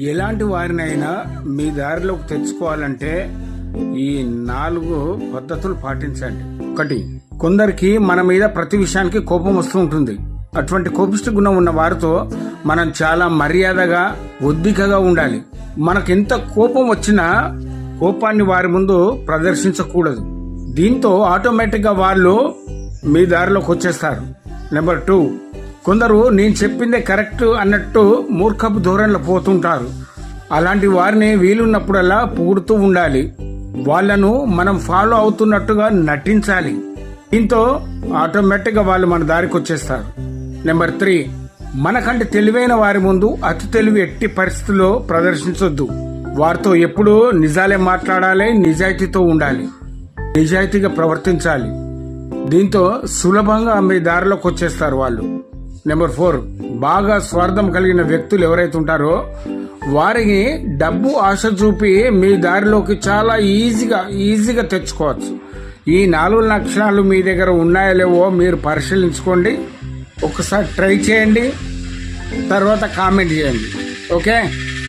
ఎలాంటి వారినైనా మీ దారిలోకి తెచ్చుకోవాలంటే ఈ నాలుగు పద్ధతులు పాటించండి. ఒకటి కొందరికి మన మీద ప్రతి విషయానికి కోపం వస్తూ ఉంటుంది. అటువంటి కోపిష్ట గుణం ఉన్న వారితో మనం చాలా మర్యాదగా ఒద్దికగా ఉండాలి. మనకెంత కోపం వచ్చినా కోపాన్ని వారి ముందు ప్రదర్శించకూడదు. దీంతో ఆటోమేటిక్గా వాళ్ళు మీ దారిలోకి వచ్చేస్తారు. నెంబర్ టూ కొందరు నేను చెప్పిందే కరెక్ట్ అన్నట్టు మూర్ఖపు ధోరణిలో పోతుంటారు. అలాంటి వారిని వీలున్నప్పుడల్లా పొగుడుతూ ఉండాలి. వాళ్ళను మనం ఫాలో అవుతున్నట్టుగా నటించాలి. దీంతో ఆటోమేటిక్గా వాళ్ళు మన దారికి వచ్చేస్తారు. నెంబర్ త్రీ మనకంటే తెలివైన వారి ముందు అతి తెలివి ఎట్టి పరిస్థితుల్లో ప్రదర్శించొద్దు. వారితో ఎప్పుడూ నిజాలే మాట్లాడాలి నిజాయితీతో ఉండాలి. నిజాయితీగా ప్రవర్తించాలి. దీంతో సులభంగా మీ దారిలోకి వచ్చేస్తారు వాళ్ళు. నెంబర్ ఫోర్ బాగా స్వార్థం కలిగిన వ్యక్తులు ఎవరైతే ఉంటారో వారికి డబ్బు ఆశ చూపి మీ దారిలోకి చాలా ఈజీగా ఈజీగా తెచ్చుకోవచ్చు. ఈ నాలుగు లక్షణాలు మీ దగ్గర ఉన్నాయో లేవో మీరు పరిశీలించుకోండి. ఒకసారి ట్రై చేయండి. తర్వాత కామెంట్ చేయండి. ఓకే?